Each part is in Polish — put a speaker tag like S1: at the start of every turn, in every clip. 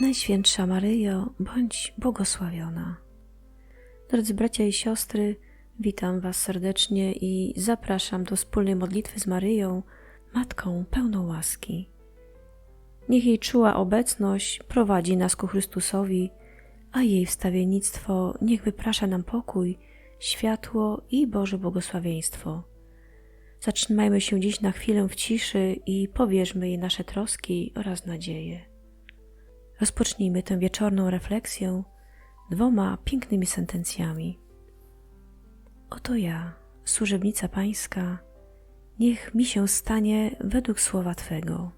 S1: Najświętsza Maryjo, bądź błogosławiona. Drodzy bracia i siostry, witam Was serdecznie i zapraszam do wspólnej modlitwy z Maryją, Matką pełną łaski. Niech jej czuła obecność prowadzi nas ku Chrystusowi, a jej wstawiennictwo niech wyprasza nam pokój, światło i Boże błogosławieństwo. Zatrzymajmy się dziś na chwilę w ciszy i powierzmy jej nasze troski oraz nadzieje. Rozpocznijmy tę wieczorną refleksję dwoma pięknymi sentencjami. Oto ja, służebnica Pańska, niech mi się stanie według słowa Twego.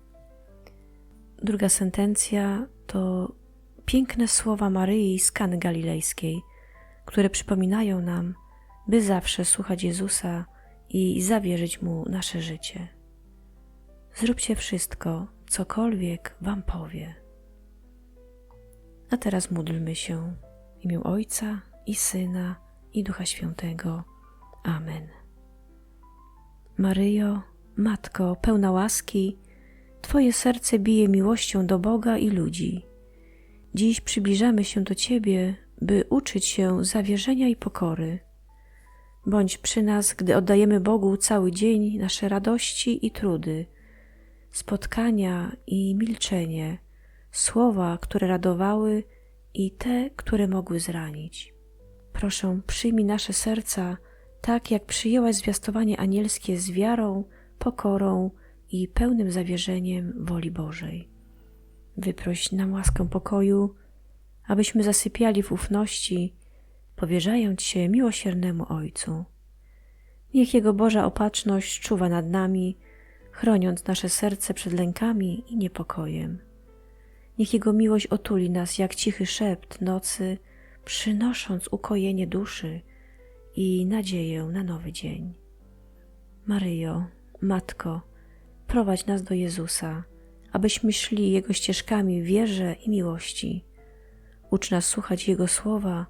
S1: Druga sentencja to piękne słowa Maryi z Kany Galilejskiej, które przypominają nam, by zawsze słuchać Jezusa i zawierzyć Mu nasze życie. Zróbcie wszystko, cokolwiek Wam powie. A teraz módlmy się w imię Ojca i Syna i Ducha Świętego. Amen. Maryjo, Matko pełna łaski, Twoje serce bije miłością do Boga i ludzi. Dziś przybliżamy się do Ciebie, by uczyć się zawierzenia i pokory. Bądź przy nas, gdy oddajemy Bogu cały dzień nasze radości i trudy, spotkania i milczenie, słowa, które radowały i te, które mogły zranić. Proszę, przyjmij nasze serca tak, jak przyjęłaś zwiastowanie anielskie z wiarą, pokorą i pełnym zawierzeniem woli Bożej. Wyproś nam łaskę pokoju, abyśmy zasypiali w ufności, powierzając się miłosiernemu Ojcu. Niech Jego Boża opatrzność czuwa nad nami, chroniąc nasze serce przed lękami i niepokojem. Niech Jego miłość otuli nas jak cichy szept nocy, przynosząc ukojenie duszy i nadzieję na nowy dzień. Maryjo, Matko, prowadź nas do Jezusa, abyśmy szli Jego ścieżkami w wierze i miłości. Ucz nas słuchać Jego słowa,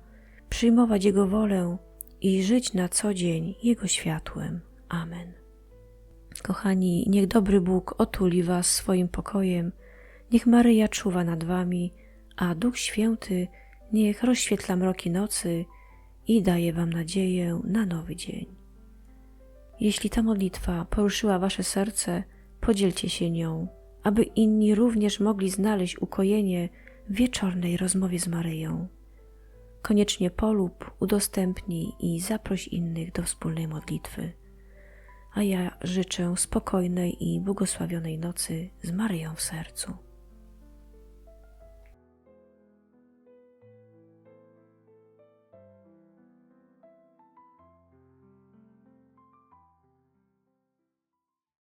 S1: przyjmować Jego wolę i żyć na co dzień Jego światłem. Amen. Kochani, niech dobry Bóg otuli Was swoim pokojem, niech Maryja czuwa nad Wami, a Duch Święty niech rozświetla mroki nocy i daje Wam nadzieję na nowy dzień. Jeśli ta modlitwa poruszyła Wasze serce, podzielcie się nią, aby inni również mogli znaleźć ukojenie w wieczornej rozmowie z Maryją. Koniecznie polub, udostępnij i zaproś innych do wspólnej modlitwy. A ja życzę spokojnej i błogosławionej nocy z Maryją w sercu.